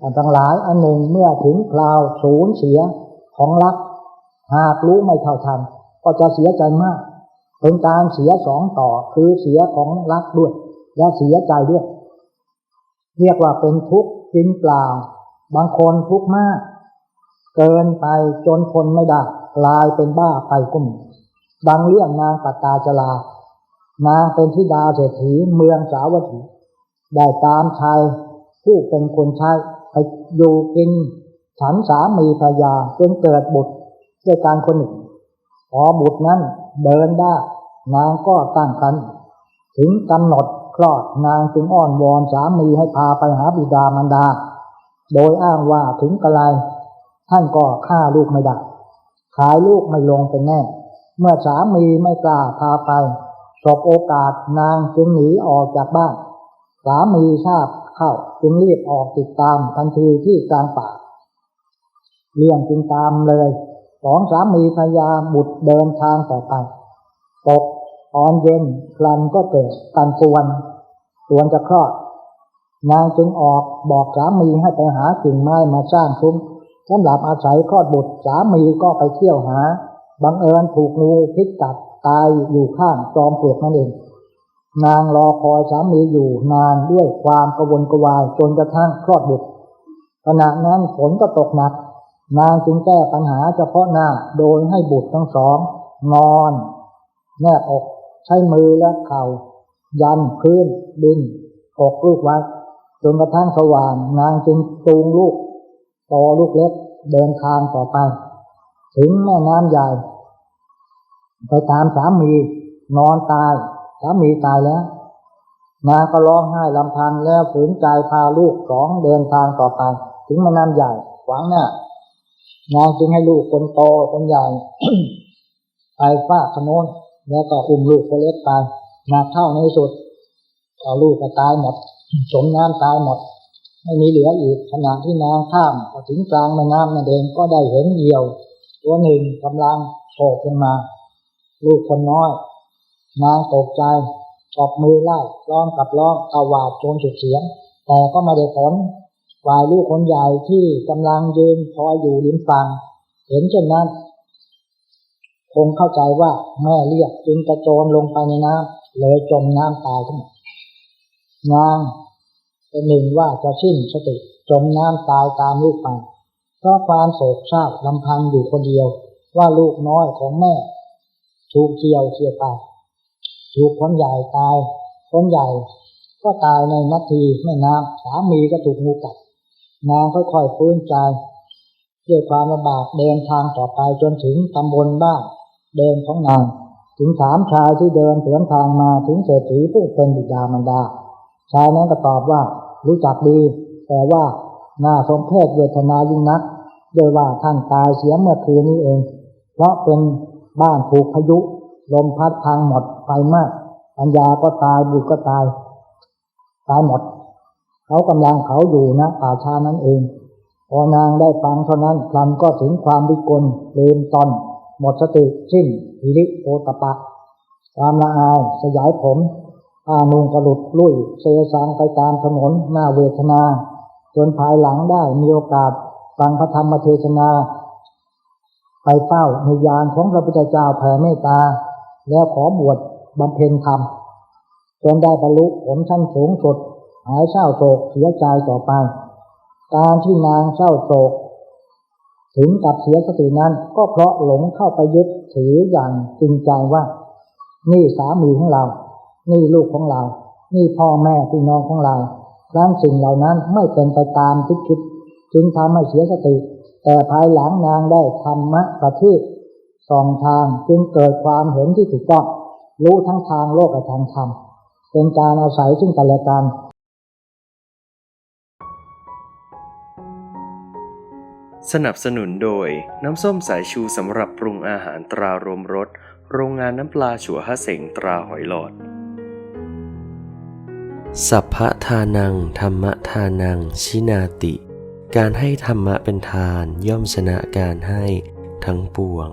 ท่านทั้งหลายอันหนึ่งเมื่อถึงคราวสูญเสียของรัก หากรู้ไม่เท่าทันก็จะเสียใจมาก เป็นการเสียสองต่อคือเสียของรักด้วยและเสียใจด้วย เรียกว่าเป็นทุกข์จริงเปล่า บางคนทุกข์มาก เกินไปจนคนไม่ได้กลายเป็นบ้าไปก็มีดังเรื่องนางปัตตาจลา นางเป็นธิดาเศรษฐีเมืองสาวัตถีได้ตามชายผู้เป็นคนใช้ ไปอยู่กินฉันสามีภรรยาจนเกิดบุตรด้วยการคนหนึ่งพอบุตรนั้นเดินได้นางก็ตั้งครรภ์ถึงกำหนดคลอดนางจึงอ้อนวอนสามีให้พาไปหาบิดามารดา โดยอ้างว่าถึงกระไรท่านก็ฆ่าลูกไม่ได้ขายลูกไม่ลงเป็นแน่ เมื่อสามีไม่กล้าพาไปสบโอกาสนางจึงหนีออกจากบ้าน สามีทราบเข้าจึงรีบออกติดตามทันทีที่กลางป่าเรื่องจึงตามเลยสองสามีภรรยาบุตรเดินทางต่อไปตกตอนเย็นคลันก็เกิดกันปวนส่วนจะคลอด นางจึงออกบอกสามีให้ไปหากิ่งไม้มาสร้างซุ้มสำหรับอาศัยคลอดบุตรสามีก็ไปเที่ยวหา บังเอิญถูกงูพิษกัดตายอยู่ข้างจอมปลวกนั่นเอง นางรอคอยสามีอยู่นานด้วยความกระวนกระวายจนกระทั่งคลอดบุตรขณะนั้นฝนก็ตกหนัก นางจึงแก้ปัญหาเฉพาะหน้าโดยให้บุตรทั้งสอง นอน แนบอกใช้มือและเข่า ยันพื้นดินอกลูกไว้จนกระทั่งสว่าง นางจึงจูงลูกต่อลูกเล็กเดินทางต่อไป ถึงแม่น้ำใหญ่ ไปตามสามีนอนตาย สามีตายแล้วนางก็ร้องไห้ลำพันแล้วฝืนใจพาลูกสองเดินทางต่อไป ถึงแม่น้ำใหญ่ขวางหน้านางจึงให้ลูกคนโตคนใหญ่ไปฟาดถนนแล้วก็อุ้มลูกคนเล็กไปหนักเข้าในที่สุดเอาลูกก็ตายหมด สมน้ำตายหมด ไม่มีเหลืออีกขณะที่นางข้ามพอถึงกลางแม่น้ำนั่นเองก็ได้เห็นเหยี่ยว ตัวหนึ่งกำลังโผล่ขึ้นมา ลูกคนน้อย นางตกใจตบมือไล่ร้องกับร้องตะวาดโจนสุดเสียง แต่ก็ไม่ได้ผลฝ่ายลูกคนใหญ่ที่กำลังยืนคอยอยู่ริมฝั่งเห็นเช่นนั้น คงเข้าใจว่าแม่เรียกจึงกระโจนลงไปในน้ำเลยจมน้ำตายทั้งหมดนางเป็นหนึ่งว่าจะสิ้นสติจมน้ำตายตามลูกไปเพราะความโศกเศร้าลำพังอยู่คนเดียวว่าลูกน้อยของแม่ถูกเกี่ยวเสียตาย ถูกคนใหญ่ตายคนใหญ่ ก็ตายในนาทีไม่นานสามีก็ถูกงูกัดนางค่อยๆฟื้นใจด้วยความลำบากเดินทางต่อไปจนถึงตำบลบ้านเดินของนางถึงถามชายที่เดินสวนทางมาถึงเศรษฐีผู้เป็นบิดามารดา ชายนั้นก็ตอบว่ารู้จักดี แต่ว่าน่าสมเพชเวทนายิ่งนัก โดยว่าท่านตายเสียเมื่อคืนนี้เอง เพราะเป็นบ้านถูกพายุ ลมพัดพังหมดไฟมาก ปัญญาก็ตายบุตรก็ตาย ตายหมด เขากำลังเขาอยู่นะป่าชานั้นเอง พอนางได้ฟังเท่านั้นพลันก็ถึงความวิกลเลืมตอน หมดสติสิ้นหิริโอตปะ ความละอายสยายผมผ้านุงกระหลุดลุ่ยเซซังไปตามถนนหน้าเวทนา จนภายหลังได้มีโอกาสฟังพระธรรมเทศนา ไปเป้าในยานของพระพุทธเจ้าแผ่เมตตา แล้วขอบวชบำเพ็ญธรรมจนได้บรรลุผลชั้นสูงสุด หายเศร้าโศกเสียใจต่อไป การที่นางเศร้าโศก ถึงกับเสียสตินั้นก็เพราะหลงเข้าไปยึดถืออย่างจริงใจว่า นี่สามีของเรา นี่ลูกของเรา นี่พ่อแม่พี่น้องของเรารั้นสิ่งเหล่านั้นไม่เป็นไปตามที่คิด จึงทำให้เสียสติ แต่ภายหลังนางได้ธรรมะประทีป สองทางจึงเกิดความเห็นที่ถูกต้องรู้ทั้งทางโลกและทางธรรมเป็นการอาศัยซึ่งกันและกันสนับสนุนโดย น้ำส้มสายชูสำหรับปรุงอาหารตรารวมรสโรงงานน้ำปลาฉัวฮะเสงตราหอยหลอด สัพพะทานัง ธรรมทานัง ชินาติ การให้ธรรมะเป็นทานย่อมชนะการให้ทั้งปวง